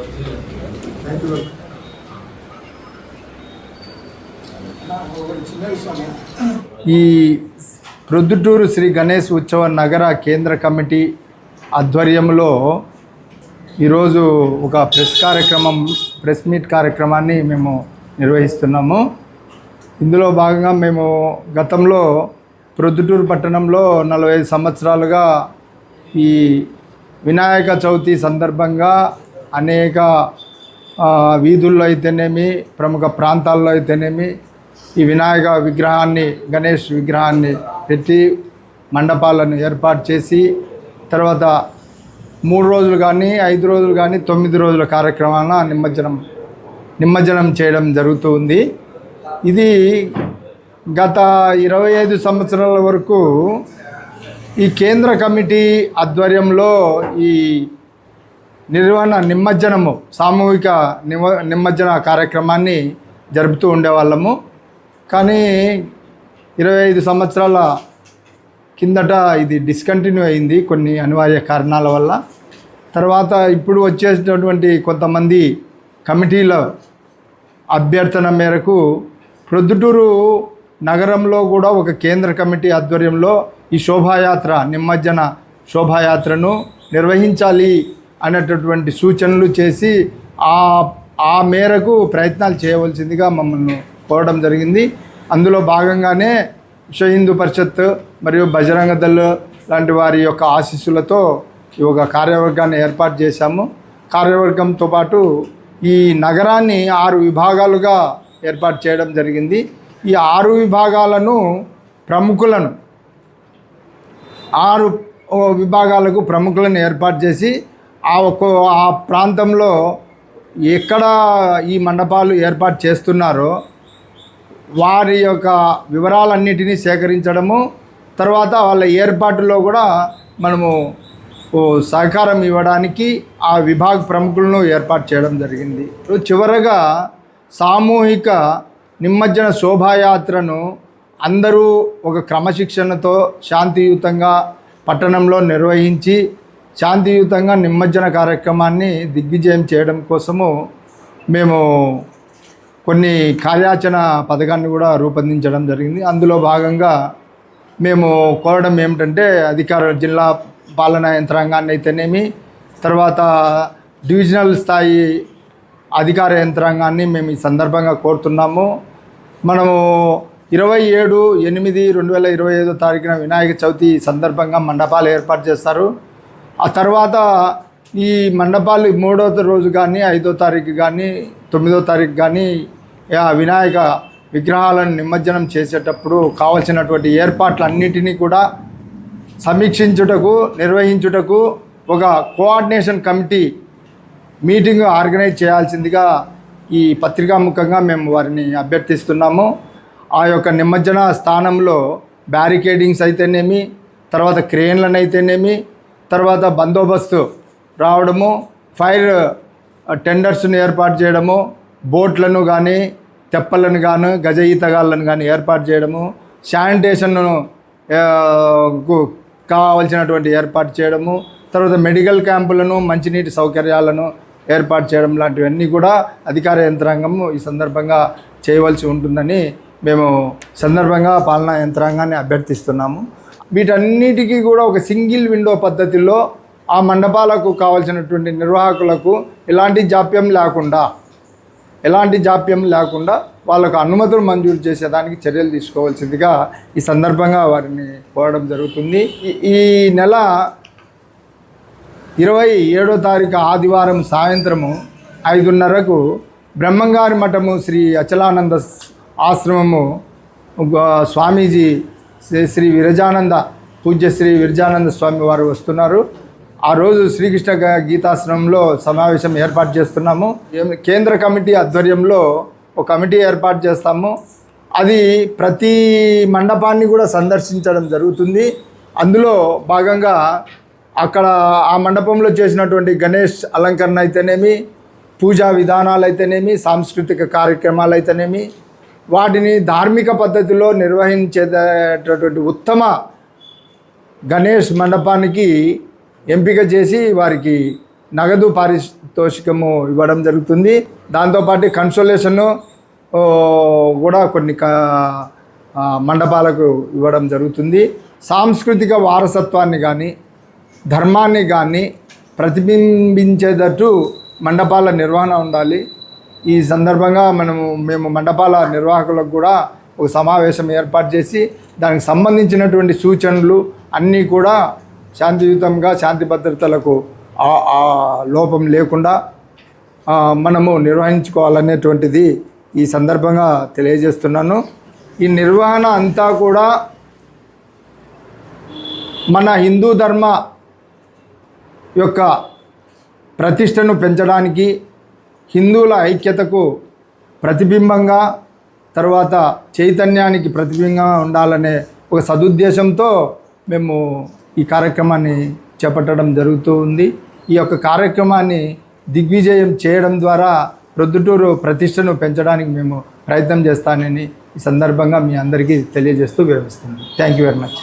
Thank you ఈ ప్రొద్దుటూరు శ్రీ గణేష్ ఉత్సవ నగర కేంద్ర కమిటీ ఆధ్వర్యంలో ఈరోజు ఒక ప్రెస్ కార్యక్రమం ప్రెస్ మీట్ కార్యక్రమాన్ని మేము నిర్వహిస్తున్నాము. ఇందులో భాగంగా మేము గతంలో ప్రొద్దుటూరు పట్టణంలో నలభై ఐదు సంవత్సరాలుగా ఈ వినాయక చవితి సందర్భంగా అనేక వీధుల్లో అయితేనేమి ప్రముఖ ప్రాంతాల్లో అయితేనేమి ఈ వినాయక విగ్రహాన్ని గణేష్ విగ్రహాన్ని పెట్టి మండపాలను ఏర్పాటు చేసి తర్వాత మూడు రోజులు కానీ ఐదు రోజులు కానీ తొమ్మిది రోజుల కార్యక్రమాన నిమజ్జనం నిమజ్జనం చేయడం జరుగుతూ ఉంది. ఇది గత ఇరవై ఐదు సంవత్సరాల వరకు ఈ కేంద్ర కమిటీ ఆధ్వర్యంలో ఈ నిర్వహణ నిమజ్జనము సామూహిక నిమ నిమజ్జన కార్యక్రమాన్ని జరుపుతూ ఉండేవాళ్ళము. కానీ ఇరవై ఐదు సంవత్సరాల కిందట ఇది డిస్కంటిన్యూ అయింది కొన్ని అనివార్య కారణాల వల్ల. తర్వాత ఇప్పుడు వచ్చేసినటువంటి కొంతమంది కమిటీల అభ్యర్థన మేరకు ప్రొద్దుటూరు నగరంలో కూడా ఒక కేంద్ర కమిటీ ఆధ్వర్యంలో ఈ శోభాయాత్ర నిమజ్జన శోభాయాత్రను నిర్వహించాలి అనేటటువంటి సూచనలు చేసి ఆ ఆ మేరకు ప్రయత్నాలు చేయవలసిందిగా మమ్మల్ని కోరడం జరిగింది. అందులో భాగంగానే విశ్వ పరిషత్ మరియు బజరంగ దళ్ లాంటి వారి యొక్క ఆశీస్సులతో ఈ ఒక కార్యవర్గాన్ని ఏర్పాటు చేశాము. కార్యవర్గంతో పాటు ఈ నగరాన్ని ఆరు విభాగాలుగా ఏర్పాటు చేయడం జరిగింది. ఈ ఆరు విభాగాలను ప్రముఖులను ఆరు విభాగాలకు ప్రముఖులను ఏర్పాటు చేసి ఆ ఒక్కో ఆ ప్రాంతంలో ఎక్కడ ఈ మండపాలు ఏర్పాటు చేస్తున్నారో వారి యొక్క వివరాలన్నిటినీ సేకరించడము తర్వాత వాళ్ళ ఏర్పాటులో కూడా మనము సహకారం ఇవ్వడానికి ఆ విభాగ ప్రముఖులను ఏర్పాటు చేయడం జరిగింది. చివరగా సామూహిక నిమజ్జన శోభాయాత్రను అందరూ ఒక క్రమశిక్షణతో శాంతియుతంగా పట్టణంలో నిర్వహించి శాంతియుతంగా నిమజ్జన కార్యక్రమాన్ని దిగ్విజయం చేయడం కోసము మేము కొన్ని కార్యాచరణ పథకాన్ని కూడా రూపొందించడం జరిగింది. అందులో భాగంగా మేము కోరడం ఏమిటంటే అధికార జిల్లా పాలనా యంత్రాంగాన్ని అయితేనేమి తర్వాత డివిజనల్ స్థాయి అధికార యంత్రాంగాన్ని మేము ఈ సందర్భంగా కోరుతున్నాము. మనము ఇరవై ఏడు ఎనిమిది రెండు వేల ఇరవై ఐదో తారీఖున వినాయక చవితి సందర్భంగా మండపాలు ఏర్పాటు చేస్తారు. ఆ తర్వాత ఈ మండపాలు మూడో రోజు కానీ ఐదో తారీఖు కానీ తొమ్మిదో తారీఖు కానీ ఆ వినాయక విగ్రహాలను నిమజ్జనం చేసేటప్పుడు కావలసినటువంటి ఏర్పాట్లన్నిటినీ కూడా సమీక్షించుటకు నిర్వహించుటకు ఒక కోఆర్డినేషన్ కమిటీ మీటింగ్ ఆర్గనైజ్ చేయాల్సిందిగా ఈ పత్రికాముఖంగా మేము వారిని అభ్యర్థిస్తున్నాము. ఆ యొక్క నిమజ్జన స్థానంలో బ్యారికేడింగ్స్ అయితేనేమి తర్వాత క్రేన్లను అయితేనేమి తర్వాత బందోబస్తు రావడము ఫైర్ టెండర్స్ను ఏర్పాటు చేయడము బోట్లను కానీ తెప్పలను కానీ గజ ఈతగాళ్ళను కానీ ఏర్పాటు చేయడము శానిటేషన్ను కు కావాల్సినటువంటి ఏర్పాటు చేయడము తర్వాత మెడికల్ క్యాంపులను మంచినీటి సౌకర్యాలను ఏర్పాటు చేయడం లాంటివన్నీ కూడా అధికార యంత్రాంగం ఈ సందర్భంగా చేయవలసి ఉంటుందని మేము సందర్భంగా పాలనా యంత్రాంగాన్ని అభ్యర్థిస్తున్నాము. వీటన్నిటికీ కూడా ఒక సింగిల్ విండో పద్ధతిలో ఆ మండపాలకు కావాల్సినటువంటి నిర్వాహకులకు ఎలాంటి జాప్యం లేకుండా ఎలాంటి జాప్యం లేకుండా వాళ్ళకు అనుమతులు మంజూరు చేసేదానికి చర్యలు తీసుకోవాల్సిందిగా ఈ సందర్భంగా వారిని కోరడం జరుగుతుంది. ఈ- ఈ నెల ఇరవై ఏడో తారీఖు ఆదివారం సాయంత్రము ఐదున్నరకు బ్రహ్మంగారి మఠము శ్రీ అచలానంద ఆశ్రమము స్వామీజీ శ్రీ శ్రీ విరజానంద పూజ్య శ్రీ విరజానంద స్వామి వారు వస్తున్నారు. ఆ రోజు శ్రీకృష్ణ గీతాశ్రమంలో సమావేశం ఏర్పాటు చేస్తున్నాము. కేంద్ర కమిటీ ఆధ్వర్యంలో ఒక కమిటీ ఏర్పాటు చేస్తాము. అది ప్రతి మండపాన్ని కూడా సందర్శించడం జరుగుతుంది. అందులో భాగంగా అక్కడ ఆ మండపంలో చేసినటువంటి గణేష్ అలంకరణ అయితేనేమి పూజా విధానాలు అయితేనేమి సాంస్కృతిక కార్యక్రమాలు అయితేనేమి వాటిని ధార్మిక పద్ధతిలో నిర్వహించేటటువంటి ఉత్తమ గణేష్ మండపానికి ఎంపిక చేసి వారికి నగదు పారితోషికము ఇవ్వడం జరుగుతుంది. దాంతోపాటు కన్సోలేషను కూడా కొన్ని క మండపాలకు ఇవ్వడం జరుగుతుంది. సాంస్కృతిక వారసత్వాన్ని కానీ ధర్మాన్ని కానీ ప్రతిబింబించేటట్టు మండపాల నిర్వహణ ఉండాలి. ఈ సందర్భంగా మనము మేము మండపాల నిర్వాహకులకు కూడా ఒక సమావేశం ఏర్పాటు చేసి దానికి సంబంధించినటువంటి సూచనలు అన్నీ కూడా శాంతియుతంగా శాంతి భద్రతలకు ఆ- లోపం లేకుండా మనము నిర్వహించుకోవాలనేటువంటిది ఈ సందర్భంగా తెలియజేస్తున్నాను. ఈ నిర్వహణ అంతా కూడా మన హిందూ ధర్మ యొక్క ప్రతిష్టను పెంచడానికి హిందువుల ఐక్యతకు ప్రతిబింబంగా తర్వాత చైతన్యానికి ప్రతిబింబంగా ఉండాలనే ఒక సదుద్దేశంతో మేము ఈ కార్యక్రమాన్ని చేపట్టడం జరుగుతూ ఉంది. ఈ యొక్క కార్యక్రమాన్ని దిగ్విజయం చేయడం ద్వారా ప్రొద్దుటూరు ప్రతిష్టను పెంచడానికి మేము ప్రయత్నం చేస్తానని ఈ సందర్భంగా మీ అందరికీ తెలియజేస్తూ వివరిస్తున్నాను. Thank you very much